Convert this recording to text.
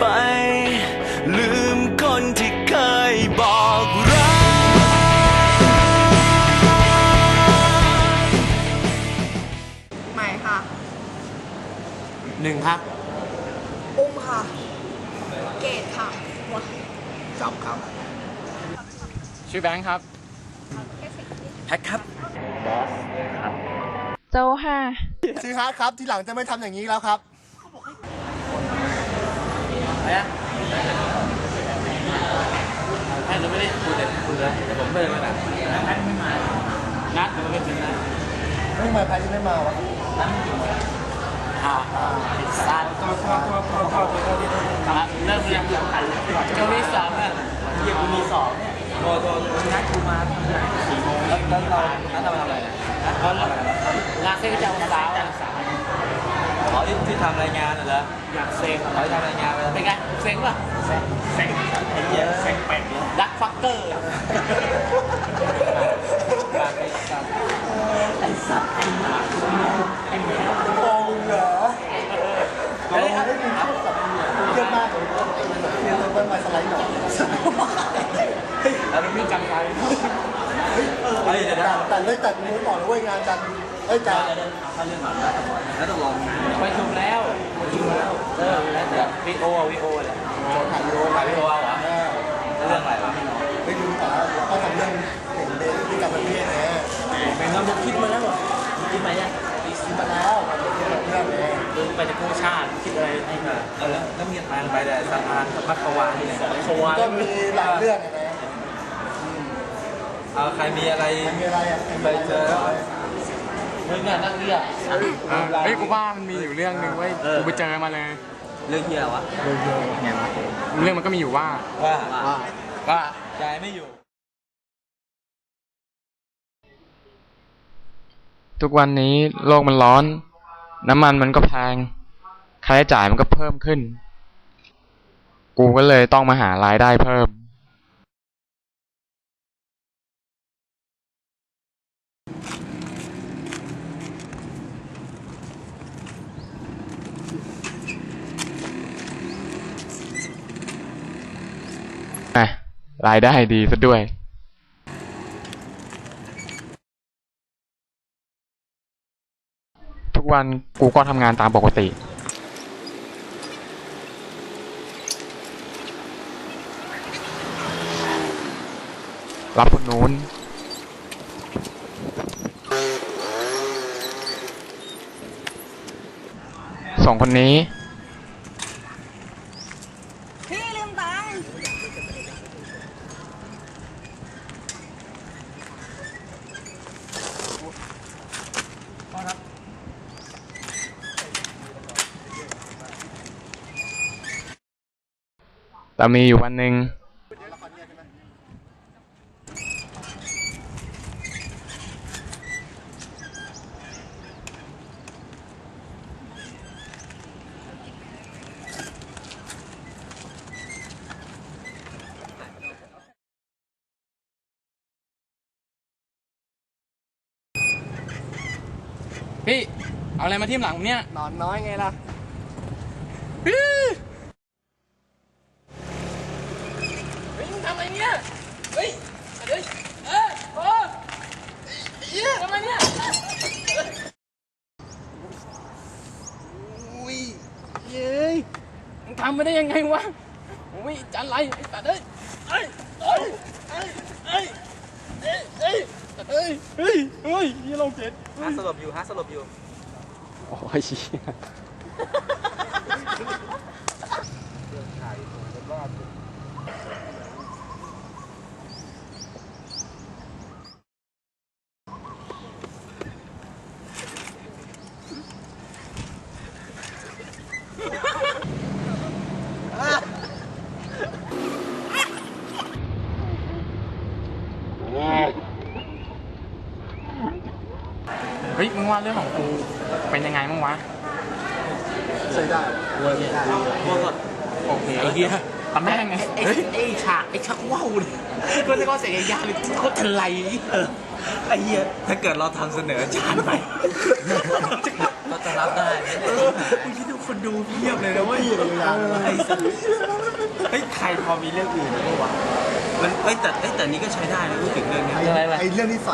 ไป ลืมคนที่เคยบอกรักใหม่ค่ะ หนึ่งครับอุ้มค่ะ เกตค่ะจับครับ ชื่อแบงค์ครับ แพ็คครับโจค่ะซีฮาร์ดครับ ทีหลังจะไม่ทำอย่างนี้แล้วครับ แพทย์เราไม่ได้คุยแต่คุยเลยแต่ผมเดินมาแบบแพทย์ไม่มานัดมันไม่เป็นนัดไม่มาใครที่ไม่มาวะอ่าซานก็ก็ก็ก็ก็ก็เริ่มยังจะมีสามอะยังมีสองเนี่ยโทรโทรนัดกูมาสี่โมงแล้วแล้วเรานัดเราทำอะไรนะนัดเราลาเซ็กจะวันเสาร์วันเสาร์อ๋อ ที่ที่ทำรายงานเหรออยากเซ็งขอที่ทำรายงานเป็นไงเซ็งป่ะเซ็งเซ็งไอ้เหี้ยเซ็งเป็ดเลยดักฟักเกอร์ไอ้สัตว์ไอ้หมาไอ้แมวโอ้มึงเหรอเฮ้ยครับไม่มีชอบสับเยอะมากเลยเรียนรู้ว่ามาสไลด์หน่อยแล้วมันมีจำไว้เฮ้ยเดี๋ยวแต่แต่เลิกแต่มือบอกเลยว่างานจันทร์ เอ้ยจันทร์ถ้าเรื่องหลังแล้วต้องลองไปชุมแล้วไปชุมแล้วเออแล้วแต่วีโอวีโอเลยถ่ายวิดีโอถ่ายวีโอเอาเหรอเออเรื่องอะไรวะไปดูต่อก็ทำเรื่องเห็นเด็กที่กับประเทศนะเป็นเราคิดมาแล้วเหรอคิดมายังคิดมาแล้วเรื่องเลยมึงไปจะกู้ชาติคิดอะไรให้มาเออแล้วมีทางไปแต่สะพานสะพัดขวานนี่แหละขวานก็มีหลายเรื่องนะเอาใครมีอะไรมีอะไรอ่ะไปเจอมึงอะนักเรียนเฮ้ยกูว่ามันมีอยู่เรื่องหนึ่งเว้ยกูไปเจอมาเลย เรื่องเฮียวะเรื่องมันก็มีอยู่ว่าว่าว่าใจไม่อยู่ ทุกวันนี้โลกมันร้อน น้ำมันมันก็แพงค่าใช้จ่ายมันก็เพิ่มขึ้น กูก็เลยต้องมาหารายได้เพิ่ม อะรายได้ดีซะด้วยทุกวันกูก็ทำงานตามปกติ รับคนนู้นสองคนนี้ พี่ลืมตังค์ แต่มีอยู่วันหนึ่งพี่ เอาอะไรมาทิ่มหลังผมเนี่ย นอนน้อยไงล่ะ เฮ้ยมึงทำอะไรเนี่ย เฮ้ย เฮ้ย เออโอ้เหี้ยทำไมเนี่ยอุ้ยเย้ย มึงทำไปได้ยังไงวะโอ้ยจันไรไอ้สัดเอ้ยเอ้ยเอ้ยเอ้ยเอ้ยเอ้ยเอ้ยสัตว์เอ้ยเฮ้ยเฮ้ยยี่เราเจ็ดฮะสลบอยู่ฮาสลบอยู่โอ้ยเฮ้ยมึงว่าเรื่องของกูเป็นยังไงบ้างวะใช้ได้เวิร์กได้โอเคไอ้เหี้ยตำแม่งไงไอ้ไอ้ฉากไอ้ชักว่าวเลยก็จะก็เสียงยาเลยโคตรทลายเออไอ้เหี้ยถ้าเกิดเราทำเสนอจานไปเราจะรับได้เออมึงคิดดูคนดูเพียบเลยนะเว้ยไอ้สัสเฮ้ยใครพอมีเรื่องอื่นหรือเปล่าวะมันเอ้ยแต่เอ้ยแต่นี้ก็ใช้ได้นะพูดถึงเรื่องนี้ไอ้เรื่องที่